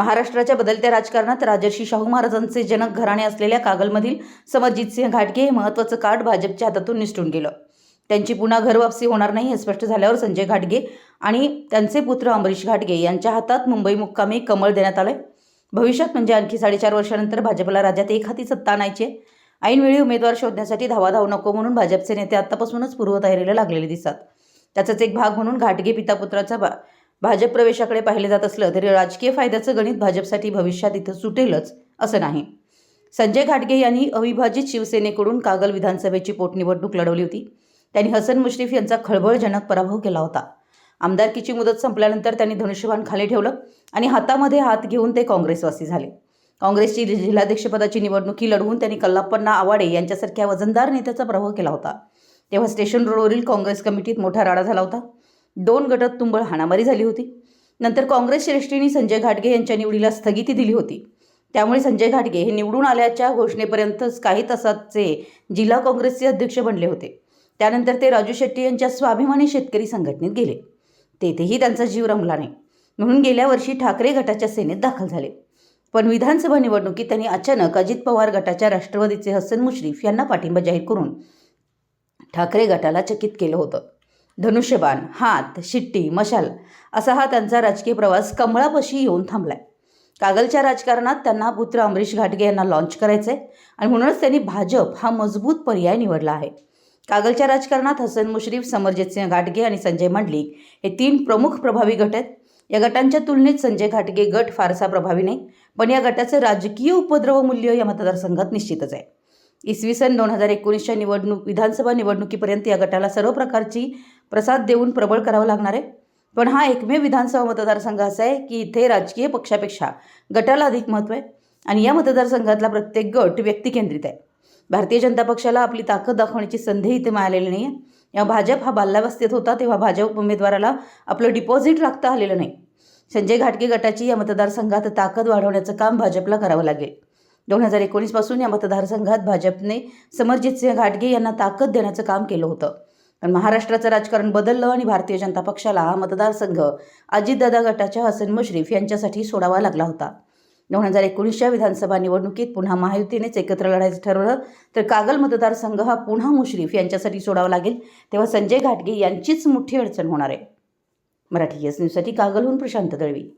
महाराष्ट्राच्या बदलत्या राजकारणात राजर्षी शाहू महाराजांचे जनक घराणे असलेल्या कागलमधील समरजितसिंह घाटगे हे महत्त्वाचं कार्ड भाजपच्या हातातून निसटून गेलं. त्यांची पुन्हा घरवापसी होणार नाही हे स्पष्ट झाल्यावर संजय घाटगे आणि त्यांचे पुत्र अमरीश घाटगे यांच्या हातात मुंबई मुक्कामी कमळ देण्यात आलंय. भविष्यात म्हणजे आणखी साडेचार वर्षानंतर भाजपला राज्यात एक हाती सत्ता आणायची आहे. ऐनवेळी उमेदवार शोधण्यासाठी धावाधाव नको म्हणून भाजपचे नेते आतापासूनच पूर्वतयारीला लागलेले दिसतात. त्याचाच एक भाग म्हणून घाटगे पितापुत्राचा भाजप प्रवेशाकडे पाहिले जात असलं तरी राजकीय फायद्याचं गणित भाजपसाठी भविष्यात इथं सुटेलच असं नाही. संजय घाटगे यांनी अविभाजित शिवसेनेकडून कागल विधानसभेची पोटनिवडणूक लढवली होती. त्यांनी हसन मुश्रीफ यांचा खळबळजनक पराभव केला होता. आमदारकीची मुदत संपल्यानंतर त्यांनी धनुष्यबाण खाली ठेवलं आणि हातामध्ये हात घेऊन ते काँग्रेसवासी झाले. काँग्रेसची जिल्हाध्यक्षपदाची निवडणुकी लढवून त्यांनी कल्लाप्पन्ना आवाडे यांच्यासारख्या वजनदार नेत्याचा पराभव केला होता. तेव्हा स्टेशन रोडवरील काँग्रेस कमिटीत मोठा राडा झाला होता. दोन गटात तुंबळ हाणामारी झाली होती. नंतर काँग्रेस श्रेष्ठींनी संजय घाटगे यांच्या निवडीला स्थगिती दिली होती. त्यामुळे संजय घाटगे हे निवडून आल्याच्या घोषणेपर्यंतच काही तासाचे जिल्हा काँग्रेसचे अध्यक्ष बनले होते. त्यानंतर ते राजू शेट्टी यांच्या स्वाभिमानी शेतकरी संघटनेत गेले. तेथेही त्यांचा जीव रमला नाही. म्हणून गेल्या वर्षी ठाकरे गटाच्या सेनेत दाखल झाले. पण विधानसभा निवडणुकीत त्यांनी अचानक अजित पवार गटाच्या राष्ट्रवादीचे हसन मुश्रीफ यांना पाठिंबा जाहीर करून ठाकरे गटाला चकित केलं होतं. धनुष्यबाण हात शिट्टी मशाल असा हा त्यांचा राजकीय प्रवास कमळापाशी येऊन थांबलाय. कागलच्या राजकारणात त्यांना पुत्र अमरीश घाटगे यांना लॉन्च करायचं आहे आणि म्हणूनच त्यांनी भाजप हा मजबूत पर्याय निवडला आहे. कागलच्या राजकारणात हसन मुश्रीफ समरजितसिंह घाटगे आणि संजय मंडलिक हे तीन प्रमुख प्रभावी गट आहेत. या गटांच्या तुलनेत संजय घाटगे गट फारसा प्रभावी नाही पण या गटाचं राजकीय उपद्रव मूल्य या मतदारसंघात निश्चितच आहे. इसवी सन दोन हजार एकोणीसच्या निवडणूक विधानसभा निवडणुकीपर्यंत या गटाला सर्व प्रकारची प्रसाद देऊन प्रबळ करावं लागणार आहे. पण हा एकमेव विधानसभा मतदारसंघ असा आहे की इथे राजकीय पक्षापेक्षा गटाला अधिक महत्त्व आहे आणि या मतदारसंघातला प्रत्येक गट व्यक्तिकेंद्रित आहे. भारतीय जनता पक्षाला आपली ताकद दाखवण्याची संधी इथे मिळालेली नाही आहे या भाजप हा बाल्यावस्थेत होता तेव्हा भाजप उमेदवाराला आपलं डिपॉझिट राखता आलेलं नाही. संजय घाटगे गटाची या मतदारसंघात ताकद वाढवण्याचं काम भाजपला करावं लागेल. दोन हजार एकोणीसपासून या मतदारसंघात भाजपने समरजितसिंह घाटगे यांना ताकद देण्याचं काम केलं होतं. पण महाराष्ट्राचं राजकारण बदललं आणि भारतीय जनता पक्षाला हा मतदारसंघ अजितदादा गटाच्या हसन मुश्रीफ यांच्यासाठी सोडावा लागला होता. दोन हजार एकोणीसच्या विधानसभा निवडणुकीत पुन्हा महायुतीनेच एकत्र लढायचं ठरवलं तर कागल मतदारसंघ हा पुन्हा मुश्रीफ यांच्यासाठी सोडावा लागेल तेव्हा संजय घाटगे यांचीच मोठी अडचण होणार आहे. मराठी एस न्यूजसाठी कागलहून प्रशांत दळवी.